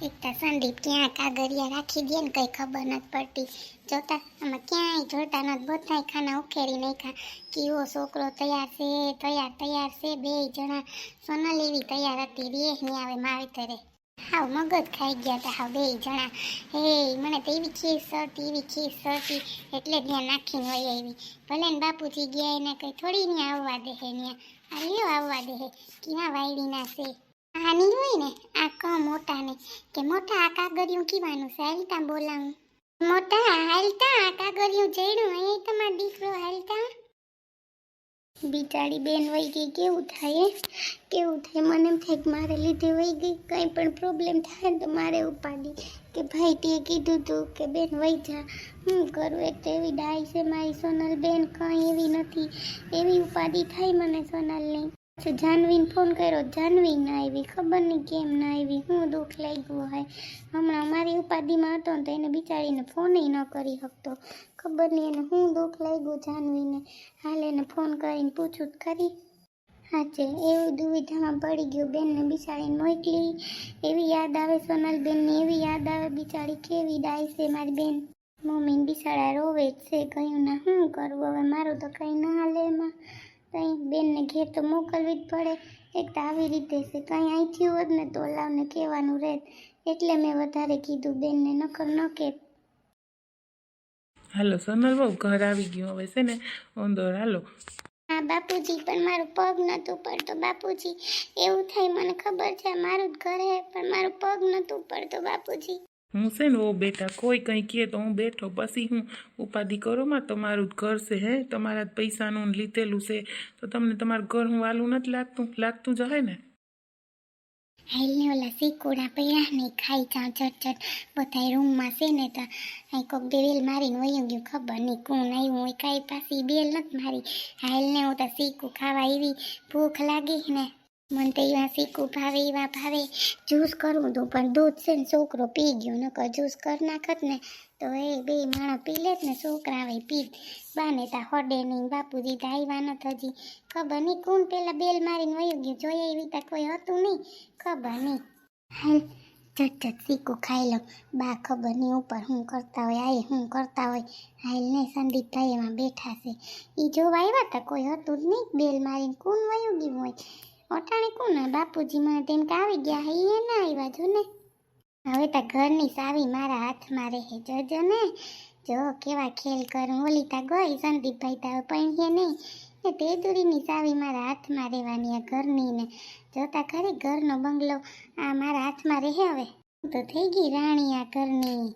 એકતા સંદીપ ક્યાં કાગરિયા રાખી દે ને કઈ ખબર નથી પડતી. જોતા આમાં ક્યાંય જોતા નથી. બધાય ખાના ઉખેરી નાખ્યા. કેવો છોકરો તૈયાર છે, તૈયાર તૈયાર છે. બે જણા સોનલ એવી તૈયાર હતી. રે નહીં આવે માવતરે. હાવ મગજ ખાઈ ગયા તા હાવ બે જણા. હે, મને તો એવી ખીસ સરતી એવી ખીસ સરતી એટલે ત્યાં નાખીને હોય એવી ભલે ને બાપુજી ગયા એને કઈ થોડી ને આવવા દે હે ત્યાં આ લ્યો આવવા દે હે. વાયડી વાયડીના છે? આની હોય ને, આ ક મોટા કે મોટા આ કાગળિયું કીવાનું છે, હાલતા બોલાવું. મોટા, હાલતા આ કાગળિયું જડ્યું અહીં તમારો દીકરો હાલતા. બિચારી બેન વહી ગઈ, કેવું થાય કેવું થાય? મને એમ થાય કે મારે લીધે વહી ગઈ, કંઈ પણ પ્રોબ્લેમ થાય તો મારે ઉપાડી કે ભાઈ તે કીધું તું કે બેન વહી જા. હું કરું? એક તો એવી ડાય છે મારી સોનલ બેન, કંઈ એવી નથી. એવી ઉપાધિ થાય મને સોનલની. પછી જાનવીને ફોન કર્યો. જાનવી ના આવી. ખબર નહીં કેમ ના આવી. હું દુઃખ લાગ્યું હોય. હમણાં મારી ઉપાધિમાં હતો ને તો એને બિચારીને ફોનય ન કરી શકતો. ખબર નહીં એને હું દુઃખ લાગ્યું જાનવીને. હાલ એને ફોન કરીને પૂછું ખરી. હાચે. એવું દુવિધામાં પડી ગયું બેનને બિચારીને મોકલી. એવી યાદ આવે સોનલબેનની, એવી યાદ આવે બિચારી કેવી ડાય છે મારી બેન. મમ્મીને બિચારા રોવે જ છે. કહ્યું, ના શું કરવું? હવે મારું તો કંઈ ના હાલે એમાં. બેનને ઘેર તો મોકલવી જ પડે. એક તો આવી રીતે છે કંઈ અહીંથી હોત ને તો લાવને કહેવાનું રહેત. એટલે મેં વધારે કીધું બેનને નકર ન કે. હાલો સોનલ બહુ ઘર આવી ગયું હવે છે ને અંદર હાલો. હા બાપુજી પણ મારું પગ નહોતું પડતો બાપુજી. એવું થાય મને ખબર છે મારું જ ઘર હે પણ મારું પગ નહોતું પડતો બાપુજી. હું છે ને ઓ બેટા કોઈ કંઈ કહે તો હું બેઠો. પછી હું ઉપાધિ કરો માં, તમારું જ ઘર છે, હે? તમારા જ પૈસાનું લીધેલું છે. તો તમને તમારું ઘર હું વાલું નથી લાગતું? લાગતું જ હોય ને? હાલને ઓલા સિકોડા પડ્યા ને ખાઈ જાઉં ચટ ચટ બધા રૂમમાં છે ને તો અહીં કોક બેલ મારીને વયું ગયું, ખબર નહીં કોણ આવ્યું હોય, કાંઈ પાછી બેલ નથી મારી. હાલને હું તો સીકું ખાવા એવી ભૂખ લાગી ને મને તો એવા સીકું ભાવે, એવા ભાવે. જ્યુસ કરવું હતું પણ દૂધ છે ને છોકરો પી ગયો, નકર જ્યુસ કરી નાખત ને. તો એ બે માણસ પી લેત ને છોકરા આવે પી બાને તા હોડે નહીં બાપુજી તો આવ્યા નથી હજી. ખબર નહીં કોણ પેલા બેલ મારીને વયું ગયું જોઈએ એવી તા કોઈ હતું નહીં ખબર નહીં હાલ ચટ ચટ સીકું ખાઈ લઉં. બા ખબર નહીં ઉપર હું કરતા હોય આએ હું કરતા હોય. હાલ ને સંદીપભાઈ એમાં બેઠા છે. એ જોવા આવ્યા હતા કોઈ હતું જ નહીં બેલ મારીને કોણ વયું ગયું હોય. અટાણે હોય? બાપુજી મને તેમ કે આવી ગયા હે એ ના આવ્યા જો ને. હવે તો ઘરની સાવી મારા હાથમાં રહે જોજો ને. જો, કેવા ખેલ કરું, ઓલી તા ગઈ સંદીપભાઈ તા પૈણીએ નહીં એ તેજુરીની ચાવી મારા હાથમાં રહેવાની આ ઘરની ને જોતા ખરી ઘરનો બંગલો આ મારા હાથમાં રહે હવે. તો થઈ ગઈ રાણી આ ઘરની.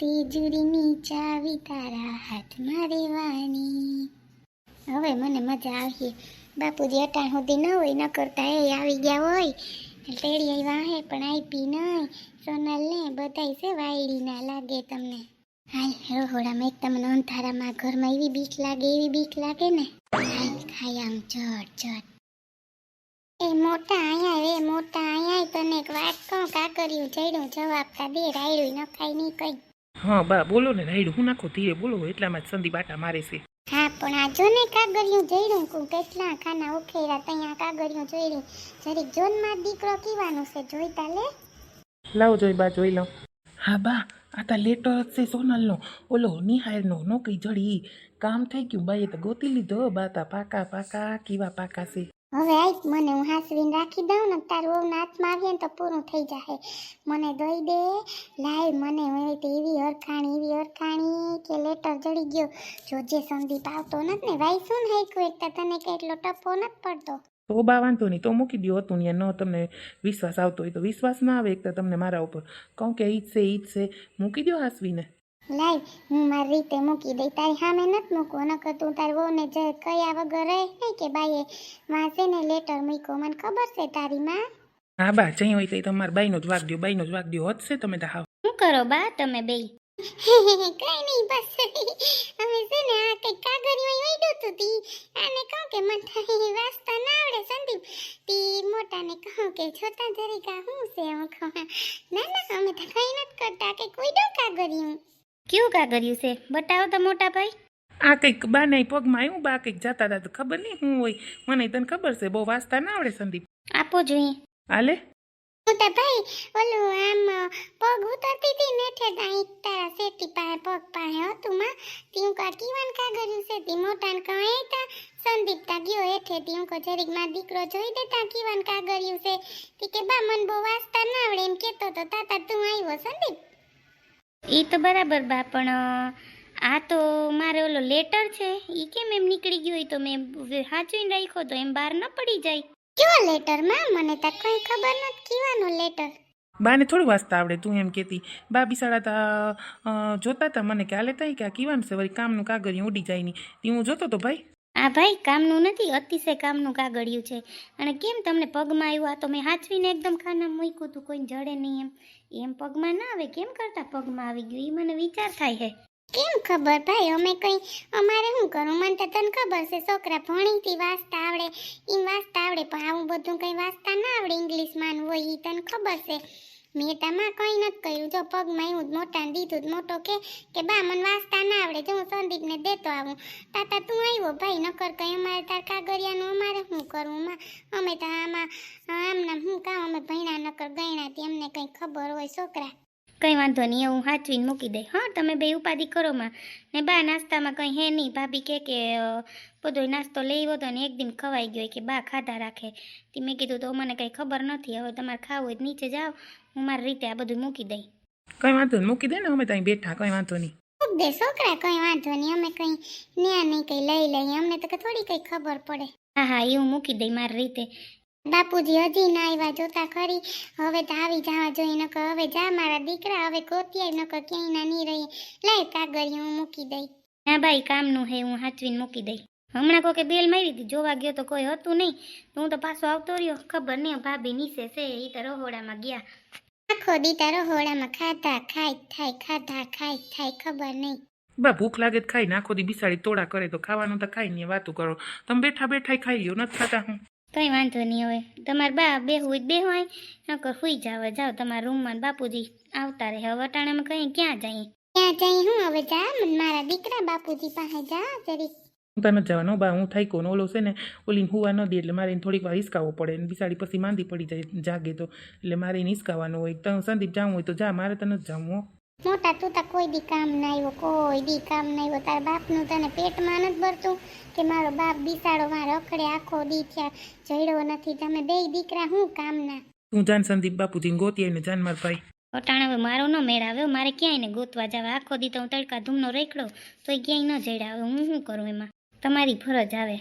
તેજુરીની ચાવી તારા હાથમાં રહેવાની. હવે મને મજા આવી. બાપુજી અટાણ સુધી ન હોય, ન કરતા એ આવી ગયા હોય. તેડી આવ્યા હે, પણ આપી નહીં સોનલ ને બધાય છે વાયડી ના લાગે તમને. હાલ, રોહોડામાં એક તમને અંધારામાં ઘરમાં એવી બીક લાગે, એવી બીક લાગે ને? હાલ ખાય આમ ચટ ચટ એ મોટા અહીંયા રે મોટા અહીંયા તને એક વાત કહું કાકરિયું જઈડું જવાબ તા દે રાયડું ન ખાય, નહીં કઈ. હા, બા, બોલો ને, રાયડું હું નાખો? ધીરે બોલો, એટલામાં જ સંદીપ આટા મારે છે. હા, પણ આ જો ને કાગળિયું જડ્યું કું? કેટલા ખાના ઉખેરા ત્યાં કાગળિયું જડ્યું જરીક જોનમાં દીકરો કીવાનું છે, જોઈતા લે. લાવ જોઈ બા, જોઈ લઉં હા બા, આ તા લેટર જ છે સોનલનો. ઓલો નિહાયરનો નોકરી જડી. કામ થઈ ગયું બાઈએ તો ગોતી લીધો બા, તા પાકા પાકા, કીવા પાકા છે. હવે આઈ મને હું હાસવીને રાખી દઉં ને તારું વહુના હાથમાં આવીએ ને તો પૂરું થઈ જાય મને દઈ દે. લાય, મને એવી એવી અરખાણી એવી હરખાણી કે લેટર જડી ગયો. જોજે સંદીપ આવતો નથી ને, ભાઈ શું ને હાઈકું એક તો તને કે એટલો ટપ્પો નથી પડતો. તો બા, વાંધો નહીં, તો મૂકી દો હતું ને ન તમને વિશ્વાસ આવતો હોય તો વિશ્વાસ ના આવે તો તમને મારા ઉપર કહું કે ઈજ છે ઈજ છે. મૂકી દો હાસવીને. લાય હું મારી રીતે મૂકી દઈ તારી સામે નથી મૂકવું નકર તું તાર વહુને જે કયા વગર રહે નહીં કે બાઈએ વાંચે ને લેટર મૂક્યો મને ખબર છે તારી માં. હા બા જઈ હોય તો એ તમારા બાઈનો જ વાગ દો બાઈનો જ વાગ દો હોત છે તમે તો હાવ. શું કરો બા તમે બે કઈ નહીં બસ અમે છે ને આ કઈ કાગળિયું વઈડું તું તી. આને કહું કે મને તારી વાંચતા ના આવડે સંદીપ. તી મોટાને કહું કે છોટા જરીકા હું છે હું ના ના અમે તો કઈ નથી કરતા કે કોઈ ડો કાગળિયું. કયું કાગળિયું છે? બતાવો તો મોટા ભાઈ. આ કંઈક બાના પગમાં આવ્યું? બા કંઈક જતા હતા તો ખબર નહીં હું હોય. મને તને ખબર છે બહુ વાંચતા ના આવડે સંદીપ. આપો જોઈએ. હાલે? મોટા ભાઈ ઓલું આમ પગ ઉતરતી હતી ને એટલે ત્યાં તારા શેઠી પાસે પગ પાસે હતું માં. તીઉં કા કીવાન કાગર્યું છે? તી મોટા ને કહે તા સંદીપ તા ગયો હેઠે તીઉં કો જરીકમાં દીકરો જોઈ દે તા કીવાન કાગર્યું છે. તી કે બા મન બહુ વાંચતા ના આવડે એમ કેતો તો તાતા તું આવ્યો સંદીપ. એ તો બરાબર બા પણ આ તો મારે ઓલો લેટર છે એ કેમ એમ નીકળી ગયો હોય તો મેં સાચવીને રાખ્યો તો એમ બહાર ન પડી જાય. કયો લેટરમાં? મને તો કઈ ખબર નથી કેવાનો લેટર? બાને થોડું વાંચતા આવડે તું એમ કહેતી. બા બિસાડા તા જોતા તા મને કે આ લેતા કે આ કીવાનું છે વળી કામનું કાગળિયું ઉડી જાય નહીં હું જોતો તો ભાઈ. આ ભાઈ કામનું નથી, અતિશય કામનું કાગળિયું છે. અને કેમ તમને પગમાં આવ્યું? આ તો મેં હાચવીને એકદમ ખાના મૂક્યું હતું, કોઈને જડે નહીં એમ. એમ પગમાં ના આવે, કેમ કરતા પગમાં આવી ગયું? એ મને વિચાર થાય છે કેમ ખબર ભાઈ? અમે કઈ, અમારે શું કરું મને તો તને ખબર છે, છોકરા ભણીથી વાંચતા આવડે, એમ વાંચતા આવડે, પણ આવું બધું કઈ વાંચતા ના આવડે ઇંગ્લિશમાં હોય એ તને ખબર છે. મેં તામાં કંઈ નથી કર્યું જો પગમાં એવું મોટાને દીધું મોટો કે કે બા, મને વાંચતા ના આવડે, જો હું સંદીપને દેતો આવું. તાતા, તું આવ્યો ભાઈ, નકર કંઈ અમારે તાર કાગરિયાનું અમારે શું કરવું? માં, અમે તો આમાં આમના શું કામ, અમે ભણ્યા નકર ગયણા તે અમને કંઈ ખબર હોય છોકરા. કંઈ વાંધો નહીં હું હાચવીને મૂકી દઈ હા તમે બે ઉપાધિ કરો માં. ને બા નાસ્તામાં કંઈ હે નહીં. ભાભી કહે કે બધો નાસ્તો આવ્યો હતો ને એક દિન ખવાઈ ગયો. કે બા ખાધા રાખે. તે મેં કીધું તો મને કંઈ ખબર નથી. હવે તમારે ખાવું હોય નીચે જાઓ. હું મારી રીતે આ બધું મૂકી દઈ કંઈ વાંધો નહીં મૂકી દે ને અમે ત્યાં બેઠા કંઈ વાંધો નહીં. દે છોકરા કઈ વાંધો નહીં. અમે કઈ ન્યા નહીં કઈ લઈ લઈએ. અમને તો થોડી કઈ ખબર પડે. હા હા એ હું મૂકી દઈ મારી રીતે. બાપુજી હજી ના આવ્યા જોતા ખરી. હવે તો આવી જવા જોઈએ નકર હવે જા મારા દીકરા હવે ગોતિયા નકર ક્યાંય ના નહીં રહી લાય કાગળિયું હું મૂકી દઈ. ના ભાઈ કામનું હે હું હાચવીને મૂકી દઈ. હમણાં કોકે બેલ મારી હતી જોવા ગયો તો કોઈ હતું નહીં. હું તો પાછો આવતો રહ્યો ખબર નહીં ભાભી નીચે છે એ તો રહોડામાં ગયા. આખો દીતા રહોડામાં ખાધા ખાય થાય ખાધા ખાય થાય ખબર નહીં. બા ભૂખ લાગે તો ખાઈ નાખો દી બિસાડી તોડા કરે તો ખાવાનું તો ખાઈ નહીં વાતું કરો. તમે બેઠા બેઠા ખાઈ લ્યો નથી ખાતા હું. કંઈ વાંધો નહીં હવે. તમારે બા બે હોય બે હોય નકર સુઈ જાવ જાઓ તમારા રૂમમાં બાપુજી આવતા રહે. હવે અટાણામાં કઈ ક્યાં જઈએ? ક્યાં જઈ હું? હવે જા મને મારા દીકરા બાપુજી પાસે જા જરી તમે જવાનો બા. હું થઈ કોનો ઓલો છે ને ઓલી હુવા ન દે એટલે મારે એને થોડીક વાર હિસકાવવો પડે. ને બિસાડી પછી માંદી પડી જાય જાગે તો. એટલે મારે એને હોય. તો સંદીપ જવું હોય તો જા. મારે તને જ જાવું હો. મોટા તું તો કોઈ દી કામ ના આવ્યો કોઈ દી કામ ના આવ્યો તારા બાપનું તને પેટમાં નથી ભરતું કે મારો બાપ બિસાડો માં રખડે આખો દી થયા જડ્યો નથી. તમે બે દીકરા હું કામના તું જાન સંદીપ બાપુજીને ગોતી આવીને જાન માર ભાઈ. અટાણા હવે મારો ન મેળ આવ્યો મારે ક્યાંય ને ગોતવા જાવ. આખો દી તો હું તડકા ધૂમનો રેકડો તો ક્યાંય ન જડ્યા હવે હું શું કરું એમાં? તમારી ફરજ આવે.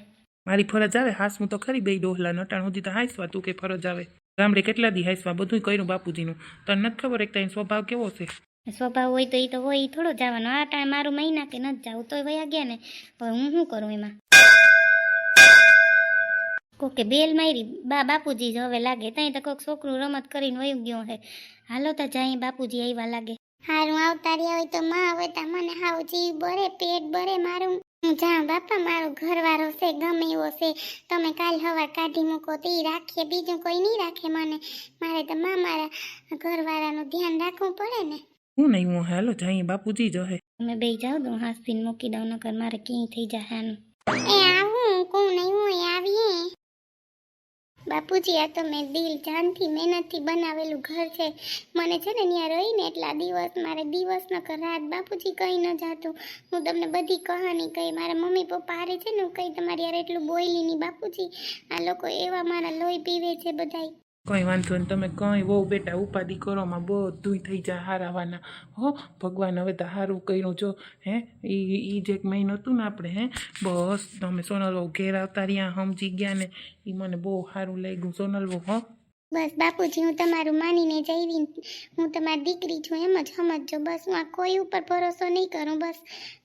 મારી ફરજ આવે? હાસવું તો ખરી બે ડોહલા નટાણ સુધી તો હાંસવા તું કે ફરજ આવે? ગામડે કેટલા દી હાંસવા? બધું કર્યું બાપુજીનું. તને નથી ખબર એક તાઈ સ્વભાવ કેવો છે? સ્વભાવ હોય તો એ તો હોય, ઈ થોડો જવાનો આ ટાઈમ મારું મહિના કે નથી જાવું તો વયા ગયા ને. હવે હું શું કરું એમાં? કોકે બેલ મારી, બા બાપુજી જ હવે લાગે. ત્યાં તો કોઈક છોકરું રમત કરીને વયું ગયો હે. હાલો તો જાય બાપુજી આવ્યા લાગે. હારું આવતા રહ્યા હોય તો માં હવે તો. મને હાવ જીવ બરે, પેટ બરે મારું. હું જાઉં, બાપા, મારો ઘરવાળો છે, ગમે એવો છે. તમે કાલ હવાર કાઢી મૂકો, તે રાખીએ બીજું કોઈ નહીં રાખે મને. મારે તો મા મારા ઘરવાળાનું ધ્યાન રાખવું પડે ને. હું નહીં હું હાલો જઈએ બાપુજી જો હે. તમે બે જાઓ તો હું હાસપીને મૂકી દઉં નકર મારે ક્યાંય થઈ જાય આનું એ આવું કોણ નહીં હું આવીએ. બાપુજી આ તો મેં દિલ જાનથી મહેનતથી બનાવેલું ઘર છે. મને છે ને ત્યાં રહીને એટલા દિવસ મારે દિવસ નકર રાત બાપુજી કંઈ ન જાતું. હું તમને બધી કહાની કહી મારા મમ્મી પપ્પા હારે છે ને હું કંઈ તમારી યાર એટલું બોયલી નહીં બાપુજી. આ લોકો એવા મારા લોહી પીવે છે બધાય. કંઈ વાંધો નહીં, તમે કંઈ બહુ બેટા ઉપાધિ કરોમાં બધું થઈ જાય હારાવાના. હો, ભગવાન હવે તો હારું કર્યું. જો, હે એ એ જે એક મહિનો હતું ને આપણે, હે, બસ તમે સોનલવો ઘેર આવતા રહ્યા સમજી ગયા ને એ મને બહુ સારું લાગ્યું. સોનલવો હો. બસ બાપુજી, હું તમારું માનીને જઈવી હું તમારી દીકરી છું, એમ જ સમજજો. બસ હું આ કોઈ ઉપર ભરોસો નહીં કરું. બસ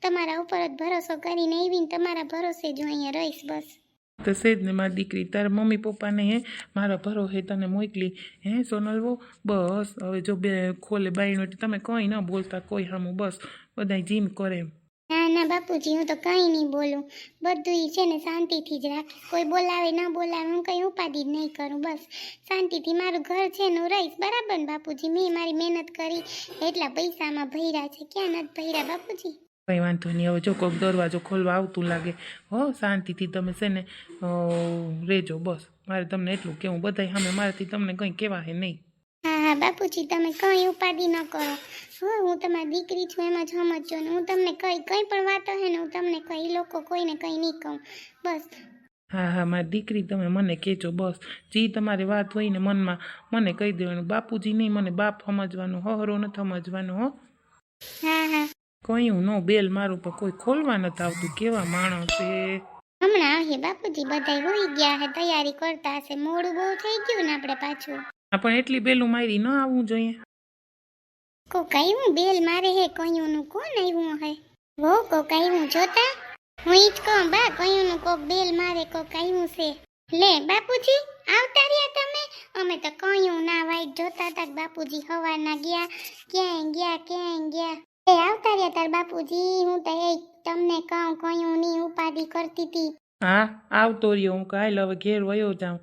તમારા ઉપર જ ભરોસો કરીને આવીને તમારા ભરોસે જ હું અહીંયા રહીશ, બસ. તો સેજ ને મારી દીકરી, તારા મમ્મી પપ્પાને હે, મારા ભરો હે તને મોકલી. હે સોનલવો? બસ, હવે જો બે ખોલે બાઈનું એટલે તમે કંઈ ન બોલતા, કોઈ સામું બસ, બધાય જીમ કરે ના ના, બાપુજી, હું તો કંઈ નહીં બોલું. બધું છે ને શાંતિથી જ રાખ. કોઈ બોલાવે, ન બોલાવે, હું કંઈ ઉપાધિ નહીં કરું, બસ. શાંતિથી મારું ઘર છે ને રહીશ, બરાબર ને બાપુજી? મેં મારી મહેનત કરી, એટલા પૈસામાં ભર્યા છે, ક્યાં નથી ભર્યા બાપુજી? કંઈ વાંધો નહીં. હવે જો કોઈક દરવાજો ખોલવા આવતું લાગે હો શાંતિથી તમે છે ને રેજો બસ. મારે તમને એટલું કેવું બધાય સામે મારાથી તમને કંઈ કહેવા હે નહીં. હા હા બાપુજી તમે કંઈ ઉપાધિ ન કરો. હો હું તમારી દીકરી છું એમાં જ સમજો ને. હું તમને કઈ કઈ પણ વાતો હે ને હું તમને કંઈ લોકો કોઈને કઈ નહીં કહું. બસ. હા હા મારી દીકરી તમે મને કહેજો બસ. જે તમારી વાત હોય ને મનમાં મને કહી દેવાનું. બાપુજી નહીં મને બાપ સમજવાનું હહરો ન સમજવાનું હો કયું નો બેલ મારું પણ કોઈ ખોલવા નથી આવતું. કેવા માણસ છે? હમણાં આવીએ બાપુજી બધા હોઈ ગયા હે તૈયારી કરતા હશે. મોડું બહુ થઈ ગયું ને આપણે પાછું. હા પણ એટલી બેલું મારી ન આવવું જોઈએ. કો કયું બેલ મારે હે કયું નું કોણ આવ્યું હે? વો કો કયું જોતા? હું ઈ જ કહું બા કયું નું કોક બેલ મારે કો કયું છે. લે બાપુજી આવતા રહ્યા તમે? અમે તો કયું ના વાઈટ જોતા હતા બાપુજી હવારના ગયા ક્યાંય ગયા ક્યાંય ગયા. એ આવતા રહ્યા તાર બાપુજી હું તો એ તમને કહું કયું ની ઉપાધિ કરતી હતી હા આવતો રહ્યો. હું કાલ હવે ઘેર વયો જાઉં.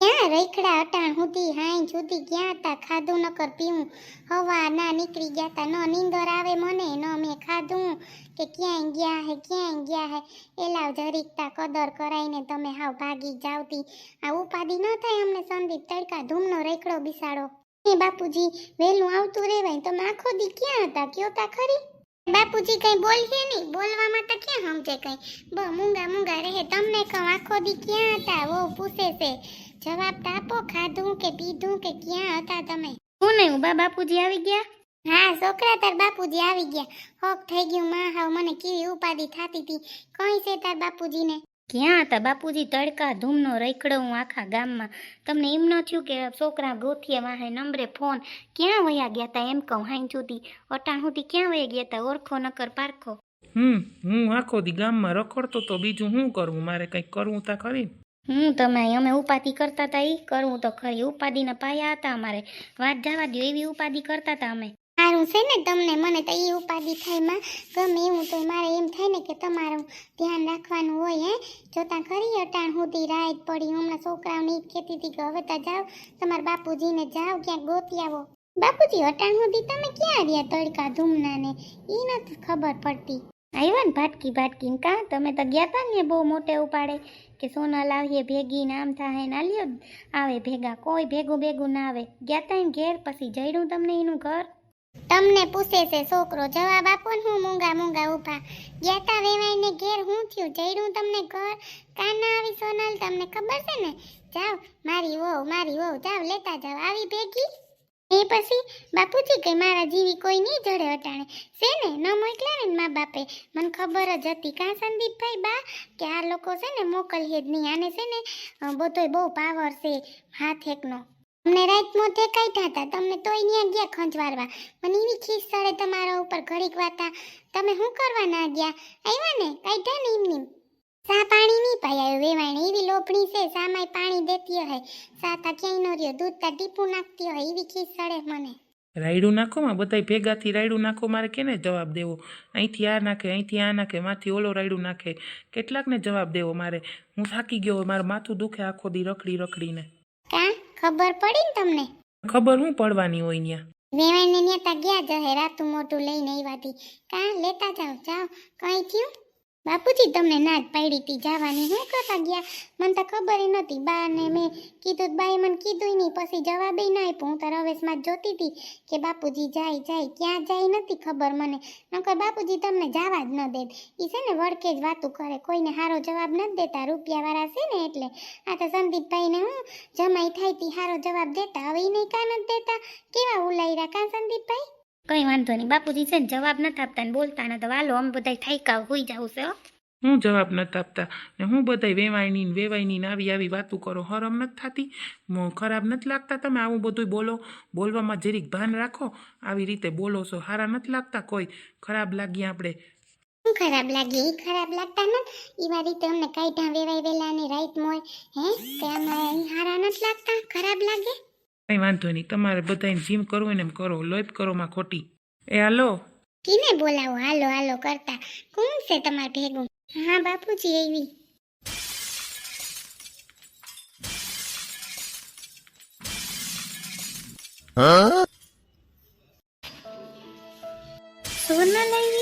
ક્યાં રખડા અટાણ હુતી હાઈ જુદી ક્યાં તા ખાધું નકર પીવું. હવા ના નીકળી ગયા તા ન નીંદર આવે મને ન મેં ખાધું. કે ક્યાંય ગયા હે ક્યાંય ગયા હે એલાવ જરીકતા કદર કરાઈને તમે હાવ ભાગી જાવતી. આ ઉપાધિ ન થાય અમને સંદીપ તડકા ધૂમનો રેખડો બિસાડો. એ બાપુજી, વહેલું આવતું રહેવાય તમે આખો દી ક્યાં હતા? કયો તા ખરી? બાપુજી કઈ બોલશે નહીં. બોલવામાં તો ક્યાં સમજે કઈ? બ, મૂંગા મૂંગા રહે. તમને કહું આખો દી ક્યાં હતા? વો પૂછે છે. જવાબ તો આપો, ખાધું કે પીધું કે ક્યાં હતા તમે? હું નહીં ઊભા બાપુજી આવી ગયા? હા, છોકરા તાર બાપુજી આવી ગયા. હોક થઈ ગયું, માં હાવ મને કેવી ઉપાધિ થાતી હતી કઈ છે તાર બાપુજીને? ક્યાં હતા? બાપુજી તડકા ધૂમનો રખડો હું આખા ગામમાં. તમને એમ ન થયું કે છોકરા ગોથીએ વાહે નંબરે ફોન ક્યાં વયા ગયા તા? એમ કહું હાઈ જુદી. અટાણ સુધી ક્યાં વયા ગયા તા? ઓળખો નકર પારખો. હમ હું આખો દી ગામમાં રખડતો તો બીજું શું કરવું? મારે કંઈક કરવું તા ખરી? હું તમે અમે ઉપાધિ કરતા હતા એ કરવું તો ખરી. ઉપાધિના પાયા હતા અમારે. વાત જવા દો એવી ઉપાધિ કરતા હતા અમે. સારું છે ને તમને મને તો એ ઉપાધિ થાયમાં. ગમે એવું તો મારે એમ થાય ને કે તમારું ધ્યાન રાખવાનું હોય, હે. જોતા ખરી અટાણ સુધી રાત પડી. હમણાં છોકરાઓને એ કહેતી હતી કે હવે તો જાઓ. તમારા બાપુજીને જાઓ, ક્યાંક ગોતી આવો. બાપુજી, અટાણ સુધી તમે ક્યાં આવ્યા તડકા ધૂમનાને? એ નથી ખબર પડતી. આવ્યા ને ભાટકી ભાટકી કાં? તમે તો ગયા તા ને બહુ મોટે ઉપાડે કે સોના લાવીએ ભેગી ને આમ થાય ને આલ્યો આવે ભેગા. કોઈ ભેગું ભેગું ના આવે. ગયા તા ને ઘેર, પછી જઈડું તમને એનું ઘર? તમને પૂછે છે, છોકરો, જવાબ આપો ને હું મૂંગા મૂંગા ઊભા. ગયા તા વેવાઈને ઘેર હું થયું? જઈડું તમને ઘર કાના આવી સોનલ, તમને ખબર છે ને? જાઓ મારી વહુ મારી વહુ જાઓ લેતા જાઓ આવી ભેગી. એ પછી બાપુજી કે, મારા જેવી કોઈ નહીં જડે અટાણે. છે ને? ન મોકલ્યા ને મા બાપે. મને ખબર જ હતી. કાં સંદીપભાઈ બા? કે આ લોકો છે ને મોકલીએ જ નહીં. આને છે ને બધોય બહુ પાવર છે, હાથ એકનો. અમને રાત મોઢે કાઢ્યા હતા. તમને તોય અહીંયા ગયા ખંજવારવા. મને એવી ખીસ ચડે તમારા ઉપર ઘડીક વાતા. તમે શું કરવા ના ગયા? આવ્યા ને કાઢ્યા ને એમની સા પાણી નહીં પાયા વેવાણે. એવી લોપણી છે સામાય પાણી દેતી હોય. સાતા ક્યાંય ન રહ્યો દૂધ તા ટીપું નાખતી હોય. એવી ખીસ ચડે મને. રાયડું નાખો માં બધાય ભેગાથી રાયડું નાખો મારે કેને જવાબ દેવો? અહીંથી આ નાખે અહીંથી આ નાખે માથી ઓલો રાયડું નાખે. કેટલાકને જવાબ દેવો મારે? હું થાકી ગયો મારું માથું દુખે આખો દી રખડી રખડીને. કાં? ખબર પડી ને તમને? ખબર હું પડવાની હોય ત્યાં વેવાઈને તા ગયા જહે રાતું મોટું લઈને આવ્યાથી કાં લેતા જાઓ? જાઓ. કઈ થયું? બાપુજી, તમને ના જ પાડી હતી જવાની. હું કરતા ગયા? મને તો ખબર નહોતી. બા ને મેં કીધું, બાએ મને કીધું નહીં. પછી જવાબ ના આપ્યો. હું તો રવેશમાં જ જોતી હતી કે બાપુજી જાય જાય. ક્યાં જાય નથી ખબર મને. નકર બાપુજી તમને જવા જ ન દે એ છે ને વળકે જ વાતું કરે. કોઈને સારો જવાબ નથી દેતા. રૂપિયાવાળા છે ને એટલે. આ તો સંદીપભાઈને હું જમાઈ થાય તી સારો જવાબ દેતા. હવે એ નહીં કાં નથી દેતા? કેવા ઉલાયરા કાં સંદીપભાઈ? કંઈ વાંધો નહીં. બાપુજી છે ને જવાબ નથી આપતા ને બોલતા નથી. વાલો અમે બધા થાયકા હોઈ જાવ છે હો. હું જવાબ નથી આપતા. ને હું બધાય વેવાયની ને વેવાયની ને આવી આવી વાતું કરો. હરમ નથી થતી. મો- ખરાબ નથી લાગતા તમે? આવું બધું બોલો. બોલવામાં જરીક ભાન રાખો. આવી રીતે બોલો છો. સારા નથી લાગતા કોઈ. ખરાબ લાગીએ આપણે. શું ખરાબ લાગે એ ખરાબ લાગતા નથી? એવા રીતે અમને કાઢ્યા વેવાય વેલા ને રાઈત મોય. હે? તે અમારે ઈ હારા નથી લાગતા? ખરાબ લાગે? કંઈ વાંધો નહીં. તમારે બધાને જીમ કરવું ને એમ કરો. લોપ કરો માં ખોટી. એ હાલો. કીને બોલાવો? હાલો હાલો કરતા. કોણ છે તમારે ભેગું? હા બાપુજી એવી. સોના લાવી